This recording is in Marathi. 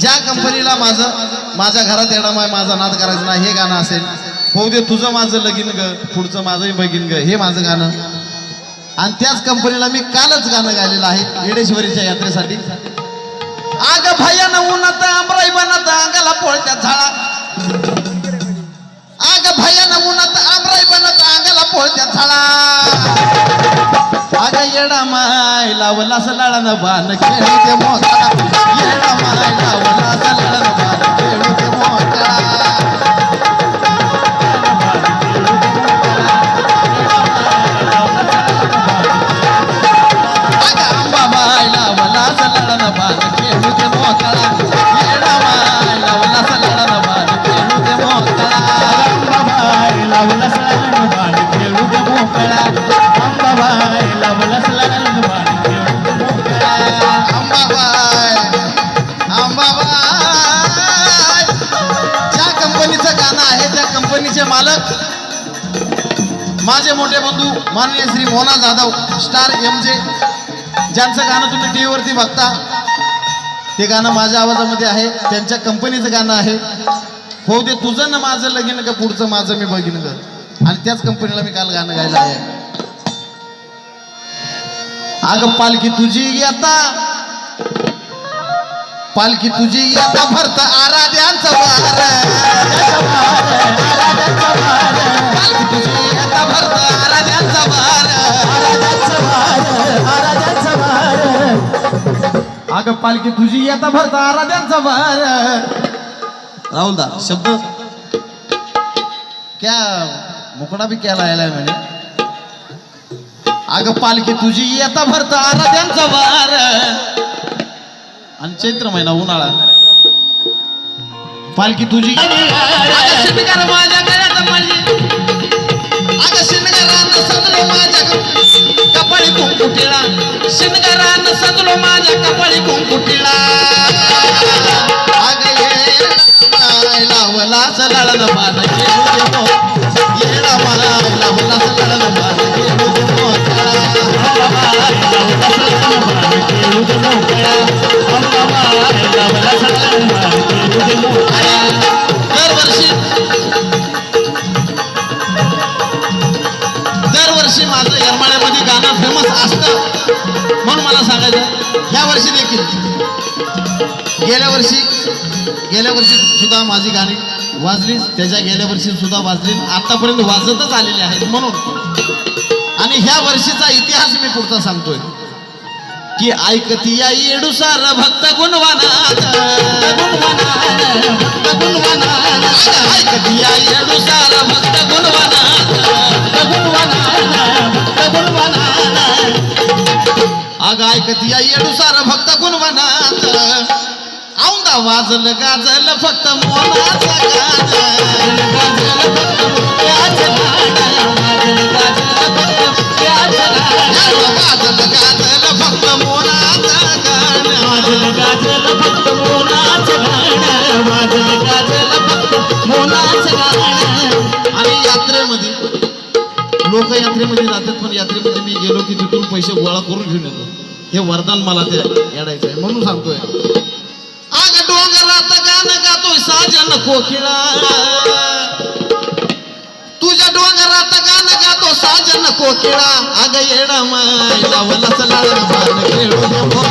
ज्या कंपनीला माझं माझ्या घरात येणार माय माझा नाद करायचा नाही हे गाणं असेल होऊ दे तुझं माझं लगीन ग पुढचं माझंही बघीन ग हे माझं गाणं. आणि त्याच कंपनीला मी कालच गाणं गायलेलं आहे येडेश्वरीच्या यात्रेसाठी. आग भयान उन्हात आमराई बनत अंगाला पोळत्या झाळा आग भयान उन्हात आमराई बनत अंगाला पोळत्या झाळा आग येडा माय लावला सलाळानं बाण खेळू दे मोकळा येडा कंपनीचे मालक माझे मोठे बंधू माननीय Shri Mona Jadhav star M J ज्यांचं गाणं तुम्ही टी व्हीवरती बघता ते गाणं माझ्या आवाजामध्ये आहे त्यांच्या कंपनीचं गाणं आहे. हो दे तुझं ना माझं लगीन का पुढचं माझं मी बघीन ग. आणि त्याच कंपनीला मी काल गाणं गायलं आहे. अग पालखी तुझी येता पालखी तुझी येता भरत आराध्यांचं वार. अग पालखी तुझी येता भरता आराध्यांचा भर राहुल दा शब्द. क्या मुकडा बी केला यायला म्हणे? अग पालखी तुझी येता भरता आराध्यांचा भर आणि चैत्र महिना उन्हाळा. पालखी तुझी माझ्या गळ्यात माझी अगं शिणगारानं माझ्या कपाळी कुंकू टिळा शिणगारानं सजलो माझ्या कपाळी कुंकू टिळा अगं ये लावला सलाळन बाण खेळू येडा मला लावला सलाळन बाण खेळू दे मोकळा या वर्षी देखील. गेल्या वर्षी गेल्या वर्षी सुद्धा माझी गाणी वाजली. त्याच्या गेल्या वर्षी सुद्धा वाजली. आतापर्यंत वाजतच आलेले आहेत म्हणून. आणि ह्या वर्षीचा इतिहास मी पुढचा सांगतोय. की ऐकती या येडुसार भक्त गुणवाना गुणवाना गुणवानात. ऐकती या येडुसार भक्त गुणवानात. अग या येडुसार भक्त गुणवानात. औंदा वाजल गाजल फक्त मोनाचा गाजल. गाजल फक्त मोनाचं गाजल. गाजल फक्त गाणं आणि यात्रेमध्ये लोक यात्रेमध्ये जातात पण यात्रेमध्ये मी गेलो की तिथून पैसे गोळा करून घेऊन येतो. हे वरदान मला ते येडायचं आहे म्हणून सांगतोय. आग डोंगरात गाणं गातोय साजन कोकिळा तुझ्या डोंगरात गाणं गातो साजन कोकिळा आग येडा माय लावला सलाळ बाण खेळू